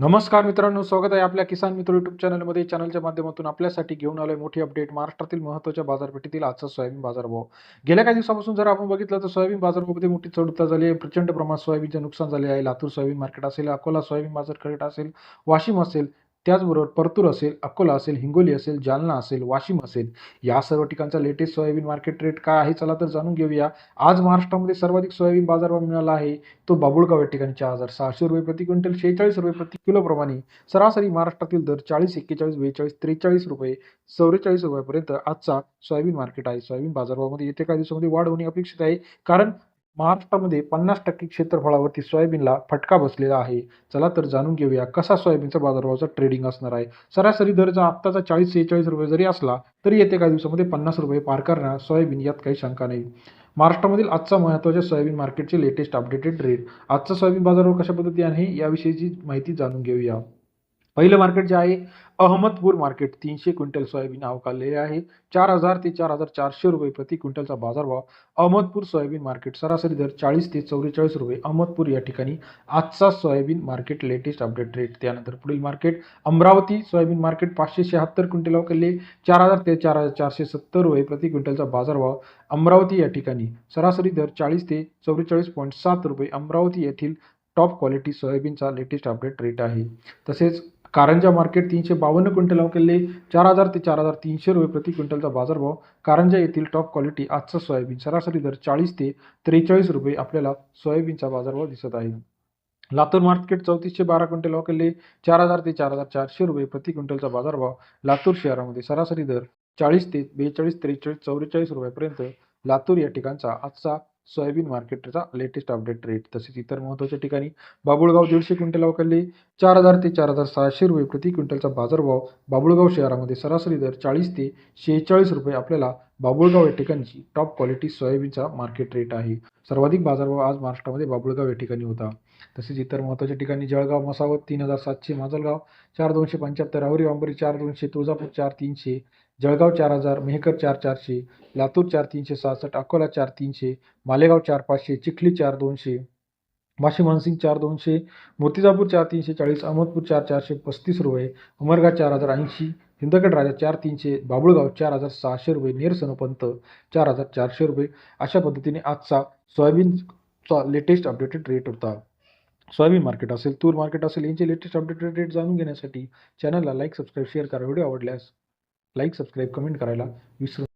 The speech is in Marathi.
नमस्कार मित्रांनो स्वागत आहे आपल्या किसान मित्र युट्यूब चॅनलमध्ये चॅनलच्या माध्यमातून आपल्यासाठी घेऊन आलोय मोठी अपडेट महाराष्ट्रातील महत्त्वाच्या बाजारपेठेतील आजचा सोयाबीन बाजारभाव. गेल्या काही दिवसापासून जर आपण बघितलं तर सोयाबीन बाजारभावामध्ये मोठी चढउतार झाली आहे. प्रचंड प्रमाणात सोयाबीनचे नुकसान झाले आहे. लातूर सोयाबीन मार्केट असेल अकोला सोयाबीन मार्केट असेल वाशिम असेल त्याचबरोबर परतूर असेल अकोला असेल हिंगोली असेल जालना असेल वाशिम असेल या सर्व ठिकाणचा लेटेस्ट सोयाबीन मार्केट रेट काय आहे चला तर जाणून घेऊया. आज महाराष्ट्रामध्ये सर्वाधिक सोयाबीन बाजारभाव मिळाला आहे तो बाबुळगाव या ठिकाणी चार हजार सहाशे रुपये प्रति क्विंटल शेहेचाळीस रुपये प्रति किलोप्रमाणे सरासरी महाराष्ट्रातील दर चाळीस एक्केचाळीस बेचाळीस त्रेचाळीस रुपये चौवेचाळीस रुपयापर्यंत आजचा सोयाबीन मार्केट आहे. सोयाबीन बाजारभावामध्ये येत्या काही दिवसामध्ये वाढ होणे अपेक्षित आहे. कारण महाराष्ट्रामध्ये पन्नास टक्के क्षेत्रफळावरती सोयाबीनला फटका बसलेला आहे. चला तर जाणून घेऊया कसा सोयाबीनचा बाजारभावाचा ट्रेडिंग असणार आहे. सरासरी दर जर आत्ताचा चाळीस सेहेचाळीस रुपये जरी असला तरी येत्या काही दिवसामध्ये पन्नास रुपये पार करणार सोयाबीन यात काही शंका नाही. महाराष्ट्रामधील आजचा महत्त्वाच्या सोयाबीन मार्केटचे लेटेस्ट अपडेटेड रेट आजचा सोयाबीन बाजारावर कशा पद्धती आहे याविषयीची माहिती जाणून घेऊया. पहिलं मार्केट जे आहे अहमदपूर मार्केट तीनशे क्विंटल सोयाबीन अवकाळलेले आहे. चार हजार ते चार हजार चारशे रुपये प्रति क्विंटलचा बाजारभाव अहमदपूर सोयाबीन मार्केट. सरासरी दर चाळीस ते चौवेचाळीस रुपये. अहमदपूर या ठिकाणी आजचा soybean market latest update rate. त्यानंतर पुढील मार्केट अमरावती सोयाबीन मार्केट पाचशे शहात्तर क्विंटल अवकाळले चार हजार ते चार हजार चारशे सत्तर रुपये प्रति क्विंटलचा बाजारभाव अमरावती या ठिकाणी. सरासरी दर चाळीस ते चौवेचाळीस पॉईंट सात रुपये अमरावती येथील टॉप क्वालिटी सोयाबीनचा लेटेस्ट अपडेट रेट आहे. तसेच कारंजा मार्केट तीनशे बावन्न क्विंटल अवकेले चार हजार ते चार हजार तीनशे रुपये प्रति क्विंटलचा बाजारभाव. कारंजा येथील टॉप क्वालिटी आजचा सोयाबीन सरासरी दर चाळीस ते त्रेचाळीस रुपये आपल्याला सोयाबीनचा बाजारभाव दिसत आहे. लातूर मार्केट चौतीसशे बारा क्विंटल अवकेले चार हजार ते चार हजार चारशे रुपये प्रति क्विंटलचा बाजारभाव. लातूर शहरामध्ये सरासरी दर चाळीस ते बेचाळीस त्रेचाळीस चौवेचाळीस रुपयापर्यंत लातूर या ठिकाणचा आजचा सोयाबीन मार्केटचा लेटेस्ट अपडेट रेट तसेच इतर महत्त्वाच्या ठिकाणी बाबुळगाव दीडशे क्विंटल अवकाळले चार हजार ते चार हजार सहाशे रुपये प्रति क्विंटलचा बाजारभाव बाबुळगाव शहरामध्ये सरासरी दर चाळीस ते शेहेचाळीस रुपये आपल्याला बाबुळगाव या ठिकाणची टॉप क्वालिटी सोयाबीनचा मार्केट रेट आहे. सर्वाधिक बाजारभाव आज महाराष्ट्रामध्ये बाबुळगाव या ठिकाणी होता. तसेच इतर महत्त्वाच्या ठिकाणी जळगाव मसावत तीन हजार सातशे माजलगाव चार दोनशे पंच्याहत्तर राहुरी वांबरी चार दोनशे तुळजापूर चार तीनशे जळगाव चार हजार मेहकर चार चारशे लातूर चार तीनशे सहासष्ट अकोला चार तीनशे मालेगाव चार पाचशे चिखली चार दोनशे वाशिम मानसिंग चार दोनशे मूर्तिजापूर चार तीनशे चाळीस अहमदपूर चार चारशे पस्तीस रुपये उमरगा चार हजार ऐंशी हिंदगड राजा चार तीनशे बाबुळगाव चार हजार सहाशे रुपये नेरसनपंत चार हजार चारशे रुपये. अशा पद्धतीने आजचा सोयाबीनचा लेटेस्ट अपडेटेड रेट होता. सोयाबीन मार्केट असेल तूर मार्केट असेल यांचे लेटेस्ट अपडेटेड रेट जाणून घेण्यासाठी चॅनलला लाईक सबस्क्राईब शेअर करा. व्हिडिओ आवडल्यास लाईक सबस्क्राईब कमेंट करायला विसरू